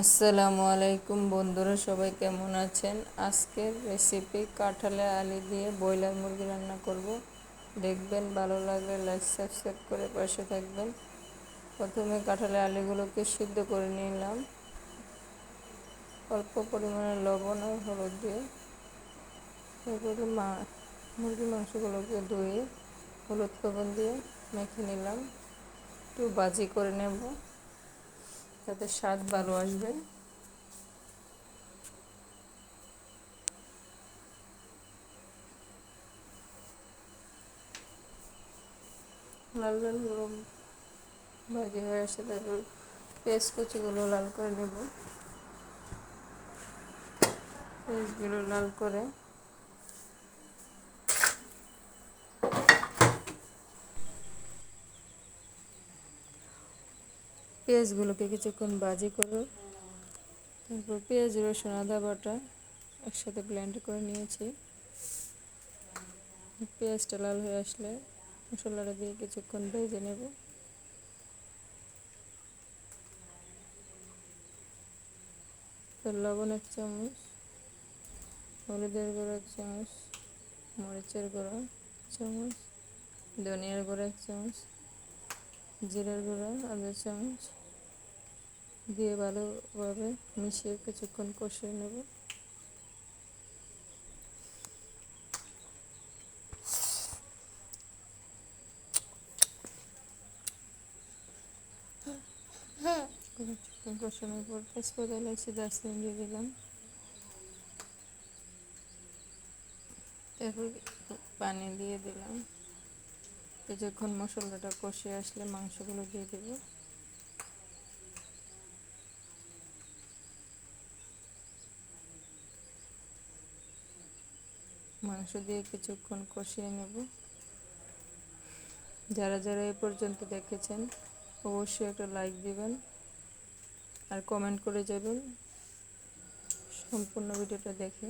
আসসালামু আলাইকুম বন্ধুরা, সবাই কেমন আছেন? আজকের রেসিপি কাঁঠালে আলি দিয়ে ব্রয়লার মুরগি রান্না করব। দেখবেন ভালো লাগলে লাইক সাবস্ক্রাইব করে পাশে থাকবেন। প্রথমে কাঁঠালে আলিগুলোকে সিদ্ধ করে নিলাম। অল্প পরিমাণে লবণ আর হলুদ দিয়ে এরপরে মা, মুরগির মাংসগুলোকে ধুয়ে হলুদ লবণ দিয়ে মেখে নিলাম। একটু বাজি করে নেব। যাতে স্বাদ ভালো আসবে। লাল লালগুলো ভাজি হয়ে আসে তারপর পেঁয়াজ কুচিগুলো লাল করে নেব। পেঁয়াজগুলো লাল করে পেঁয়াজগুলোকে কিছুক্ষণ বাজি করো তারপর পেঁয়াজ, রসুন, আদা বাটা একসাথে ব্লেন্ড করে নিয়েছি। পেঁয়াজটা লাল হয়ে আসলে মশলাটা দিয়ে কিছুক্ষণ ভেজে নেব। লবণ এক চামচ, হলুদের গুঁড়ো এক চামচ, মরিচের গুঁড়ো চামচ, ধনিয়ার গুঁড়ো এক চামচ জিরার গুঁড়া আধা চামচ দিয়ে ভালোভাবে মিশিয়ে কিছুক্ষণ কষিয়ে নেব। কিছুক্ষণ কষানোর পর তেজপাতা এলাচি দারচিনি দিয়ে দিলাম। তারপর পানি দিয়ে দিলাম। কিছুক্ষণ মশলাটা কষে আসলে মাংসগুলো দিয়ে দেব। মাংস দিয়ে কিছুক্ষণ কষিয়ে নেব। যারা যারা এ পর্যন্ত দেখেছেন, অবশ্যই একটা লাইক দিবেন আর কমেন্ট করে যাবেন সম্পূর্ণ ভিডিওটা দেখে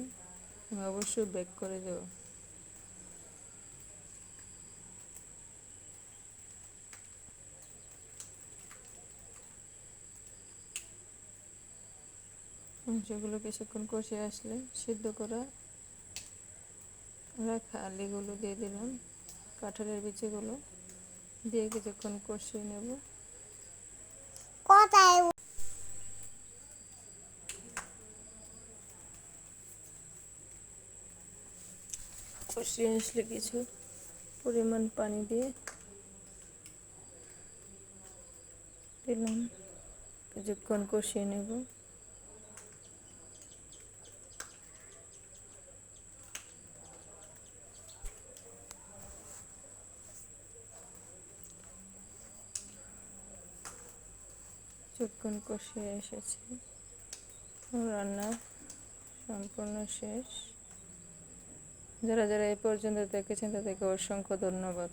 আমি অবশ্যই ব্যাক করে দেবো। মাংসগুলো কিছুক্ষণ কষে আসলে সিদ্ধ করা রাখা আলিগুলো দিয়ে দিলাম কাঁঠালের বিচিগুলো দিয়ে কিছুক্ষণ কষিয়ে নেব। কষিয়ে আসলে কিছু পরিমাণ পানি দিয়ে দিলাম কিছুক্ষণ কষিয়ে নেব। কিছুক্ষণ কষিয়ে এসেছে। রান্না সম্পূর্ণ শেষ। যারা যারা এই পর্যন্ত দেখেছেন তাদেরকে অসংখ্য ধন্যবাদ।